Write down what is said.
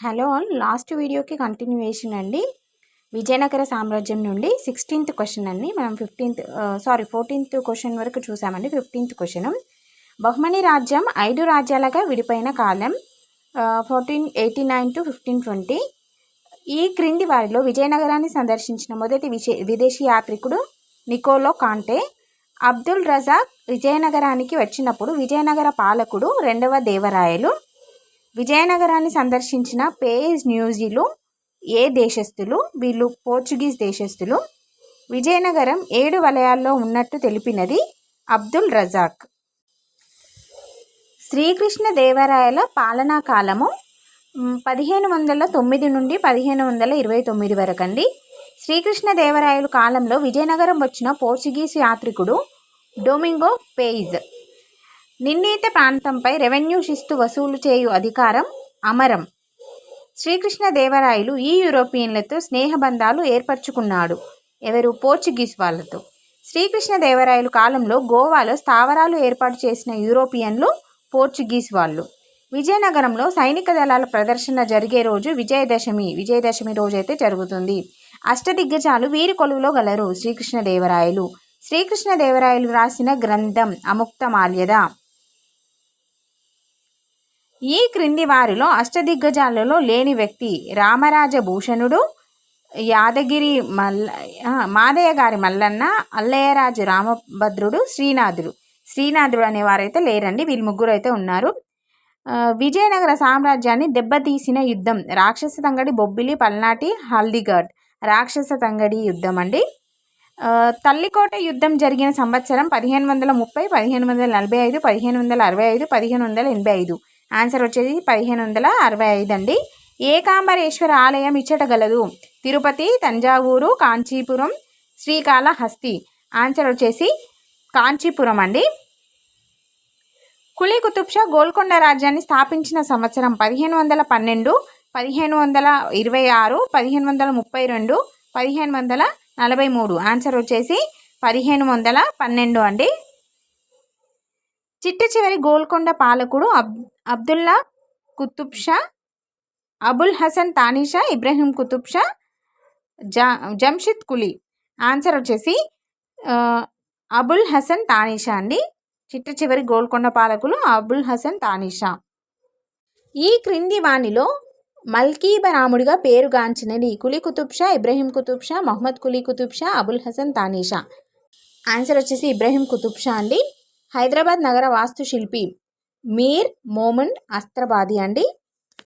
Hello all last వీడియోకి continuation అండి. విజయనగర సామ్రాజ్యం నుండి సిక్స్టీన్త్ క్వశ్చన్ అండి. మనం ఫిఫ్టీన్త్ సారీ ఫోర్టీన్త్ క్వశ్చన్ వరకు చూసామండి. ఫిఫ్టీన్త్ క్వశ్చన్ బహుమని రాజ్యం ఐదు రాజ్యాలుగా విడిపోయిన కాలం fourteen eighty nine to fifteen twenty ఈ క్రింది వారిలో విజయనగరాన్ని సందర్శించిన మొదటి విదేశీ యాత్రికుడు నికోలో కాంటే అబ్దుల్ రజాక్ విజయనగరానికి వచ్చినప్పుడు విజయనగర పాలకుడు రెండవ దేవరాయలు విజయనగరాన్ని సందర్శించిన పేజ్ న్యూజీలు ఏ దేశస్థులు? వీళ్ళు పోర్చుగీస్ దేశస్థులు. విజయనగరం ఏడు వలయాల్లో ఉన్నట్టు తెలిపినది అబ్దుల్ రజాక్. శ్రీకృష్ణ దేవరాయల పాలనా కాలము పదిహేను వందల తొమ్మిది నుండి పదిహేను వందల ఇరవై తొమ్మిది వరకు అండి శ్రీకృష్ణ దేవరాయలు కాలంలో విజయనగరం వచ్చిన పోర్చుగీస్ యాత్రికుడు డొమింగో పేయిజ్ నిర్ణీత ప్రాంతంపై రెవెన్యూ శిస్తు వసూలు చేయు అధికారం అమరం. శ్రీకృష్ణదేవరాయలు ఈ యూరోపియన్లతో స్నేహబంధాలు ఏర్పరచుకున్నాడు. ఎవరు? పోర్చుగీస్ వాళ్ళతో. శ్రీకృష్ణదేవరాయలు కాలంలో గోవాలో స్థావరాలు ఏర్పాటు చేసిన యూరోపియన్లు పోర్చుగీస్ వాళ్ళు. విజయనగరంలో సైనిక దళాల ప్రదర్శన జరిగే రోజు విజయదశమి విజయదశమి రోజు అయితే జరుగుతుంది. అష్టదిగ్గజాలు వీరి కొలువులో గలరు శ్రీకృష్ణదేవరాయలు శ్రీకృష్ణదేవరాయలు రాసిన గ్రంథం అముక్తమాల్యద. ఈ క్రింది వారిలో అష్టదిగ్గజాలలో లేని వ్యక్తి రామరాజ భూషణుడు యాదగిరి మల్ల మాదయ్య గారి మల్లన్న అల్లయ్యరాజు రామభద్రుడు శ్రీనాథుడు. శ్రీనాథుడు అనేవారైతే లేరండి వీళ్ళు ముగ్గురు అయితే ఉన్నారు విజయనగర సామ్రాజ్యాన్ని దెబ్బతీసిన యుద్ధం రాక్షస తంగడి బొబ్బిలి పల్నాటి హల్దీఘాట్. రాక్షస తంగడి యుద్ధం అండి తల్లికోట యుద్ధం జరిగిన సంవత్సరం పదిహేను వందల ముప్పై పదిహేను వందల నలభై ఐదు పదిహేను వందల అరవై ఐదు పదిహేను వందల ఎనభై ఐదు. ఆన్సర్ వచ్చేది పదిహేను వందల అరవై ఐదు అండి ఏకాంబరేశ్వర ఆలయం ఇచ్చట గలదు. తిరుపతి తంజావూరు కాంచీపురం శ్రీకాళహస్తి. ఆన్సర్ వచ్చేసి కాంచీపురం అండి కులీ కుతుబ్షా గోల్కొండ రాజ్యాన్ని స్థాపించిన సంవత్సరం పదిహేను వందల పన్నెండు పదిహేను వందల ఇరవై ఆరు పదిహేను వందల ముప్పై రెండు పదిహేను వందల నలభై మూడు. ఆన్సర్ వచ్చేసి పదిహేను వందల పన్నెండు అండి. చిట్ట చివరి గోల్కొండ పాలకుడు అబ్ అబ్దుల్లా కుతుబ్ షా అబుల్ హసన్ తానీషా ఇబ్రహీం కుతుబ్ షా జా జంషిద్ కులీ. ఆన్సర్ వచ్చేసి అబుల్ హసన్ తానీషా అండి. చిట్ట చివరి గోల్కొండ పాలకులు అబుల్ హసన్ తానీషా. ఈ క్రింది వాణిలో మల్కీబరాముడిగా పేరుగాంచినది కులీ కుతుబ్ షా ఇబ్రహీం కుతుబ్ షా మొహమ్మద్ కులీ కుతుబ్ షా అబుల్ హసన్ తానీషా. ఆన్సర్ వచ్చేసి ఇబ్రహీం కుతుబ్ షా అండి. హైదరాబాద్ నగర వాస్తుశిల్పి మీర్ మోమండ్ అస్త్రబాది అండి.